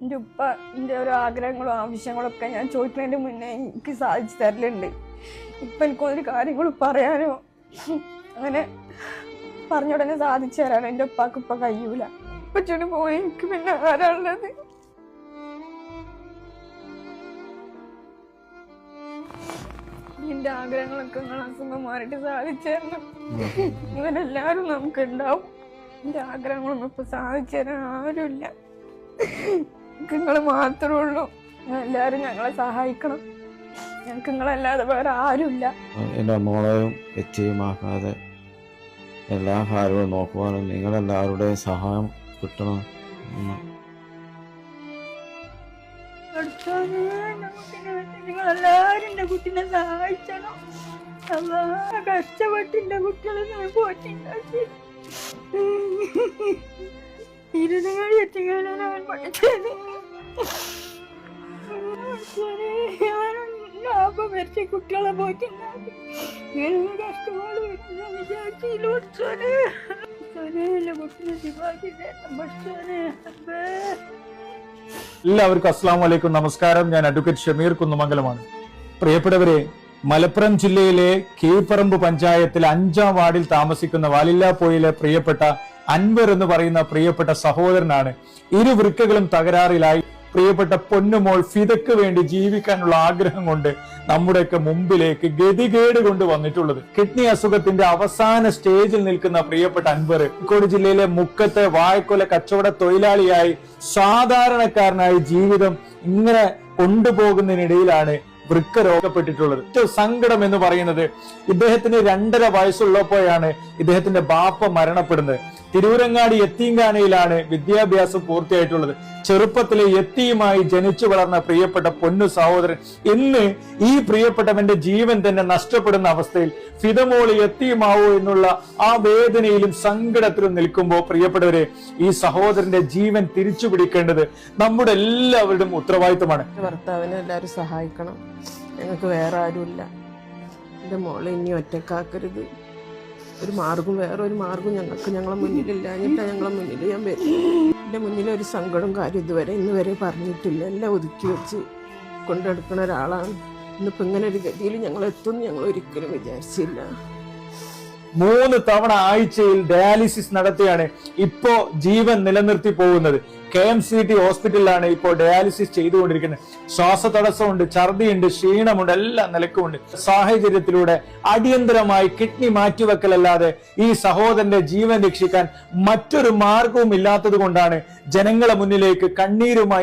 എന്റെ ഉപ്പ എന്റെ ഓരോ ആഗ്രഹങ്ങളും ആവശ്യങ്ങളും ഒക്കെ ഞാൻ ചോദിക്കുന്നതിന് മുന്നേ എനിക്ക് സാധിച്ചു തരലുണ്ട്. ഇപ്പം എനിക്കൊരു കാര്യങ്ങളും പറയാനോ? അങ്ങനെ പറഞ്ഞ ഉടനെ സാധിച്ചു തരാനോ? എന്റെ ഉപ്പാക്ക് ഇപ്പം കഴിയൂല. പച്ചോട് പോയി എനിക്ക് പിന്നെ ആരാളുള്ളത് എന്റെ ആഗ്രഹങ്ങളൊക്കെ നിങ്ങൾ അസുഖം മാറിയിട്ട് സാധിച്ചു ഇവരെല്ലാരും നമുക്ക് ഉണ്ടാവും. എന്റെ ആഗ്രഹങ്ങളൊന്നും ഇപ്പൊ സാധിച്ചു തരാൻ ആരുമില്ല. നിങ്ങൾ മാത്രമേ ഉള്ളൂ. എല്ലാവരും ഞങ്ങളെ സഹായിക്കണം. ഞങ്ങൾക്ക് നിങ്ങളല്ലാതെ വേറെ ആരുമില്ല. എന്റെ മോളെയും എത്തിയുമാക്കാതെ എല്ലാ കാര്യവും നോക്കുവാനും നിങ്ങളെല്ലാവരുടെയും സഹായം കിട്ടണം. എന്ന് കുട്ടീനെ സഹായിച്ചണം. അല്ലാ കഷ്ടപ്പെട്ട് എന്റെ കുട്ടികളെ പോറ്റിണ്ടാക്കി. ഇരുന്നുകാരി എത്തിക്കാനാണ് അവൻ കുട്ടികളെ എല്ലാവർക്കും അസ്സാം വലൈക്കും നമസ്കാരം. ഞാൻ അഡ്വക്കേറ്റ് ഷമീർ കുന്നമംഗലമാണ്. പ്രിയപ്പെട്ടവരെ മലപ്പുറം ജില്ലയിലെ കീഴ്പറമ്പ് പഞ്ചായത്തിലെ അഞ്ചാം വാർഡിൽ താമസിക്കുന്ന വാലില്ലാപ്പോയിലെ പ്രിയപ്പെട്ട അൻവർ എന്ന് പറയുന്ന പ്രിയപ്പെട്ട സഹോദരനാണ്. ഇരു വൃക്കകളും തകരാറിലായി. പ്രിയപ്പെട്ട പൊന്നുമോൾ ഫിതക്ക് വേണ്ടി ജീവിക്കാനുള്ള ആഗ്രഹം കൊണ്ട് നമ്മുടെയൊക്കെ മുമ്പിലേക്ക് ഗതികേട് കൊണ്ട് വന്നിട്ടുള്ളത്. കിഡ്നി അസുഖത്തിന്റെ അവസാന സ്റ്റേജിൽ നിൽക്കുന്ന പ്രിയപ്പെട്ട അൻവർ കോഴിക്കോട് ജില്ലയിലെ മുക്കത്തെ വായക്കൊല കച്ചവട തൊഴിലാളിയായി സാധാരണക്കാരനായി ജീവിതം ഇങ്ങനെ കൊണ്ടുപോകുന്നതിനിടയിലാണ് വൃക്ക രോഗപ്പെട്ടിട്ടുള്ളത്. ഏറ്റവും സങ്കടം എന്ന് പറയുന്നത് ഇദ്ദേഹത്തിന് രണ്ടര വയസ്സുള്ളപ്പോഴാണ് ഇദ്ദേഹത്തിന്റെ ബാപ്പ മരണപ്പെടുന്നത്. തിരൂരങ്ങാടി എത്തീങ്കാനയിലാണ് വിദ്യാഭ്യാസം പൂർത്തിയായിട്ടുള്ളത്. ചെറുപ്പത്തിലെ എത്തിയുമായി ജനിച്ചു വളർന്ന പ്രിയപ്പെട്ട പൊന്നു സഹോദരൻ ഇന്ന് ഈ പ്രിയപ്പെട്ടവന്റെ ജീവൻ തന്നെ നഷ്ടപ്പെടുന്ന അവസ്ഥയിൽ ഫിതമോളി എത്തിയുമാവോ എന്നുള്ള ആ വേദനയിലും സങ്കടത്തിലും നിൽക്കുമ്പോൾ പ്രിയപ്പെട്ടവരെ ഈ സഹോദരന്റെ ജീവൻ തിരിച്ചു പിടിക്കേണ്ടത് നമ്മുടെ എല്ലാവരുടെയും ഉത്തരവാദിത്തമാണ്. ഭർത്താവിനെ എല്ലാവരും സഹായിക്കണം. ഞങ്ങൾക്ക് വേറെ ആരുമില്ല. എന്റെ മോളെ ഇനി ഒറ്റക്കാക്കരുത്. ഒരു മാർഗം വേറെ ഒരു മാർഗം ഞങ്ങൾക്ക് ഞങ്ങളെ മുന്നിലില്ല. എന്നിട്ടാ ഞങ്ങളെ മുന്നിൽ ഞാൻ വരും. എന്റെ മുന്നിൽ ഒരു സങ്കടം കാര്യം ഇതുവരെ ഇന്ന് വരെ പറഞ്ഞിട്ടില്ല. എല്ലാം ഒതുക്കി വെച്ച് കൊണ്ടെടുക്കുന്ന ഒരാളാണ്. ഇന്നിപ്പോൾ ഇങ്ങനെ ഒരു ഗതിയിൽ ഞങ്ങൾ എത്തുമെന്ന് ഞങ്ങൾ ഒരിക്കലും വിചാരിച്ചില്ല. മൂന്ന് തവണ ആഴ്ചയിൽ ഡയാലിസിസ് നടത്തിയാണ് ഇപ്പോ ജീവൻ നിലനിർത്തി പോകുന്നത്. കെ എം സി ടി ഹോസ്പിറ്റലിലാണ് ഇപ്പോൾ ഡയാലിസിസ് ചെയ്തുകൊണ്ടിരിക്കുന്നത്. ശ്വാസതടസ്സമുണ്ട് ഛർദിയുണ്ട് ക്ഷീണമുണ്ട് എല്ലാ നിലക്കുമുണ്ട്. സാഹചര്യത്തിലൂടെ അടിയന്തരമായി കിഡ്നി മാറ്റിവെക്കലല്ലാതെ ഈ സഹോദരന്റെ ജീവൻ രക്ഷിക്കാൻ മറ്റൊരു മാർഗവും ഇല്ലാത്തത് കൊണ്ടാണ് ജനങ്ങളെ മുന്നിലേക്ക് കണ്ണീരുമായി